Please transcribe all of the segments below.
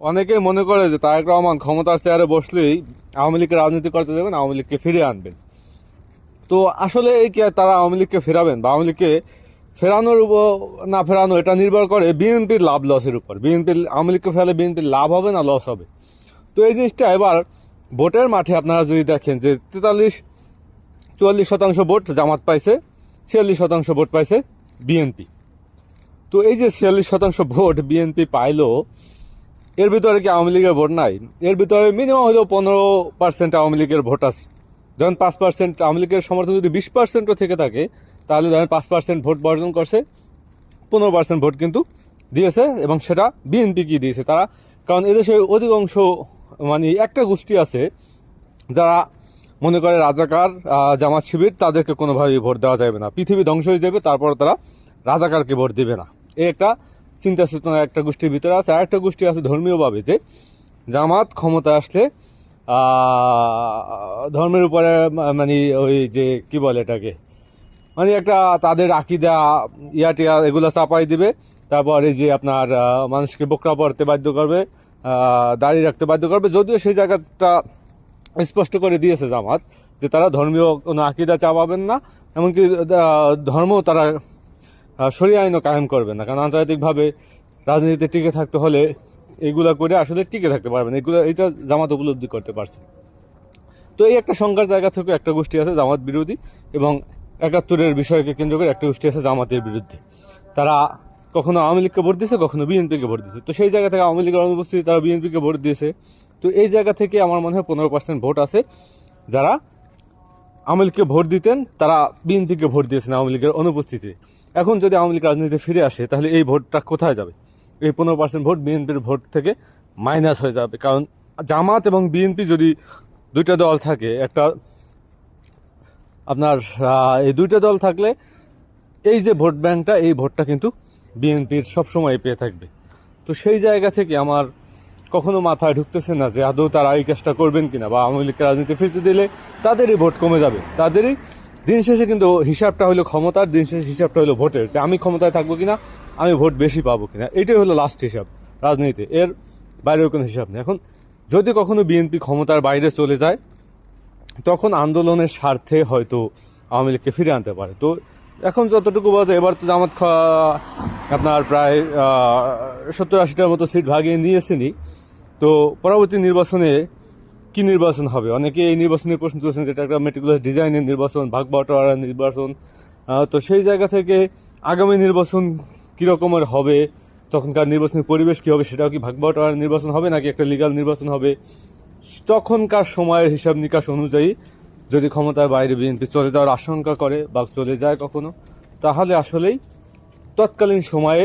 অনেকেই মনে করে যে তারেক রহমান ক্ষমতার চেয়ারে বসলেই আওয়ামী লীগকে রাজনীতি করতে দেবেন, আওয়ামী লীগকে ফিরিয়ে আনবেন। তো আসলে এই কি তারা আওয়ামী লীগকে ফেরাবেন বা আওয়ামী লীগকে ফেরানোর উপর না ফেরানো, এটা নির্ভর করে বিএনপির লাভ লসের উপর। বিএনপির আওয়ামী লীগকে ফেরালে বিএনপির লাভ হবে না লস হবে? তো এই জিনিসটা এবার ভোটের মাঠে আপনারা যদি দেখেন যে তেতাল্লিশ, চুয়াল্লিশ শতাংশ ভোট জামাত পাইছে, ছিয়াল্লিশ শতাংশ ভোট পাইছে বিএনপি। তো এই যে ছিয়াল্লিশ শতাংশ ভোট বিএনপি পাইলো এর ভিতরে কি আওয়ামী লীগের ভোট নাই? এর ভিতরে মিনিমাম হলেও পনেরো পার্সেন্ট আওয়ামী লীগের ভোট আছে। ধরেন পাঁচ পার্সেন্ট আওয়ামী লীগের সমর্থন যদি বিশ পার্সেন্টও থেকে থাকে, তাহলে ধরেন পাঁচ পার্সেন্ট ভোট বর্জন করছে, পনেরো পার্সেন্ট ভোট কিন্তু দিয়েছে এবং সেটা বিএনপি কি দিয়েছে? তারা, কারণ এদেশে অধিকাংশ মানে একটা গোষ্ঠী আছে, যারা মনে করে রাজাকার জামাত শিবির, তাদেরকে কোনোভাবেই ভোট দেওয়া যাবে না। পৃথিবী ধ্বংস হয়ে যাবে, তারপর তারা রাজাকারকে ভোট দেবে না। এই একটা চিন্তা চেতনা একটা গোষ্ঠীর ভিতরে আছে। আর একটা গোষ্ঠী আছে ধর্মীয়ভাবে যে জামাত ক্ষমতা আসলে ধর্মের উপরে মানে ওই যে কি বলে এটাকে? মানে একটা তাদের আকিদা ইয়া টিয়া এগুলো চাপাই দিবে। তারপর এই যে আপনার মানুষকে বোকরা পড়তে বাধ্য করবে আহ, দাড়ি রাখতে বাধ্য করবে। যদিও সেই জায়গাটা স্পষ্ট করে দিয়েছে জামাত যে তারা ধর্মীয় কোনো আকিদা চাপাবেন না এমনকি ধর্ম তারা শরীয় আইনও কায়েম করবে না। কারণ আন্তর্জাতিকভাবে রাজনীতিতে টিকে থাকতে হলে এগুলা করে আসলে টিকে থাকতে পারবেন এগুলো এটা জামাত উপলব্ধি করতে পারছে। তো এই একটা সংখ্যার জায়গা থেকে একটা গোষ্ঠী আছে জামাত বিরোধী এবং একাত্তরের বিষয়কে কেন্দ্র করে একটা গোষ্ঠী আছে জামাতের বিরুদ্ধে। তারা কখনো আওয়ামী লীগকে ভোট দিয়েছে, কখনো বিএনপিকে ভোট দিয়েছে। তো সেই জায়গা থেকে আওয়ামী লীগের অনুপস্থিতি, তারা বিএনপিকে ভোট দিয়েছে। তো এই জায়গা থেকে আমার মনে হয় পনেরো পার্সেন্ট ভোট আছে যারা আওয়ামী লীগকে ভোট দিতেন, তারা বিএনপিকে ভোট দিয়েছেন আওয়ামী লীগের অনুপস্থিতি এখন যদি আওয়ামী লীগ রাজনীতিতে ফিরে আসে, তাহলে এই ভোটটা কোথায় যাবে? এই পনেরো পার্সেন্ট ভোট বিএনপির ভোট থেকে মাইনাস হয়ে যাবে। কারণ জামাত এবং বিএনপি যদি দুইটা দল থাকে, একটা আপনার এই দুইটা দল থাকলে এই যে ভোট ব্যাংকটা, এই ভোটটা কিন্তু বিএনপির সবসময় পেয়ে থাকবে। তো সেই জায়গা থেকে আমার কখনো মাথায় ঢুকতেছে না যে আদৌ তারা এই কাজটা করবেন কিনা বা আওয়ামী লীগকে রাজনীতি ফিরতে দিলে তাদেরই ভোট কমে যাবে। তাদেরই দিন শেষে কিন্তু হিসাবটা হলো ক্ষমতার দিন শেষে হিসাবটা হলো ভোটের যে আমি ক্ষমতায় থাকব কিনা আমি ভোট বেশি পাবো কিনা। এটাই হলো লাস্ট হিসাব রাজনীতিতে এর বাইরেও কোনো হিসাব নেই। এখন যদি কখনো বিএনপি ক্ষমতার বাইরে চলে যায় তখন আন্দোলনের স্বার্থে হয়তো আওয়ামী লীগকে ফিরে আনতে পারে। তো এখন যতটুকু যায়, এবার তো জামাত আপনার প্রায় সত্তর আশিটার মতো সিট ভাগিয়ে নিয়েছেনই। তো পরবর্তী নির্বাচনে কি নির্বাচন হবে? অনেকে এই নির্বাচনের প্রশ্ন তুলেছেন যেটা একটা মেটিকুলার ডিজাইনের নির্বাচন ভাগ বাটোয়ারার নির্বাচন তো সেই জায়গা থেকে আগামী নির্বাচন কীরকমের হবে? তখনকার নির্বাচনের পরিবেশ কী হবে? সেটাও কি ভাগ বাটোয়ারার নির্বাচন হবে নাকি একটা লিগাল নির্বাচন হবে? তখনকার সময়ের হিসাব নিকাশ অনুযায়ী যদি ক্ষমতার বাইরে বিএনপি চলে যাওয়ার আশঙ্কা করে বা চলে যায় কখনো, তাহলে আসলেই তৎকালীন সময়ে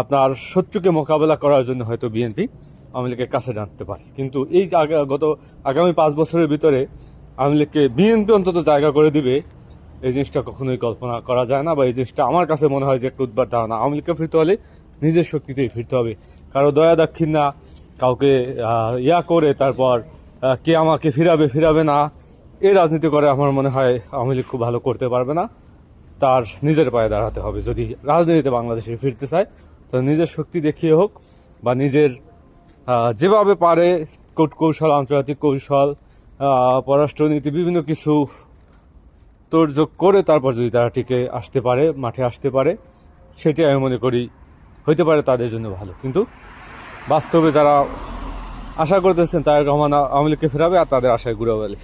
আপনার শত্রুকে মোকাবেলা করার জন্য হয়তো বিএনপি আওয়ামী লীগের কাছে ডাকতে পারে। কিন্তু এই গত আগামী পাঁচ বছরের ভিতরে আওয়ামী লীগকে বিএনপি অন্তত জায়গা করে দিবে, এই জিনিসটা কখনোই কল্পনা করা যায় না বা এই জিনিসটা আমার কাছে মনে হয় যে একটু উদ্বার ধারণা। আওয়ামী লীগকে ফিরতে হলে নিজের শক্তিতেই ফিরতে হবে। কারও দয়া দাক্ষিণা কাউকে ইয়া করে তারপর কে আমাকে ফিরাবে ফিরাবে না, এই রাজনীতি করে আমার মনে হয় আওয়ামী লীগ খুব ভালো করতে পারবে না। তার নিজের পায়ে দাঁড়াতে হবে। যদি রাজনীতিতে বাংলাদেশে ফিরতে চায়, তো নিজের শক্তি দেখিয়ে হোক বা নিজের যেভাবে পারে, কোট কৌশল, আন্তর্জাতিক কৌশল পররাষ্ট্রনীতি, বিভিন্ন কিছু তোড়জোড় করে তারপর যদি তারা টিকে আসতে পারে, মাঠে আসতে পারে, সেটি আমি মনে করি হইতে পারে তাদের জন্য ভালো। কিন্তু বাস্তবে যারা আশা করতেছেন তারেক রহমান আওয়ামী লীগকে ফেরাবে আর তাদের আশায় ঘুরে বলে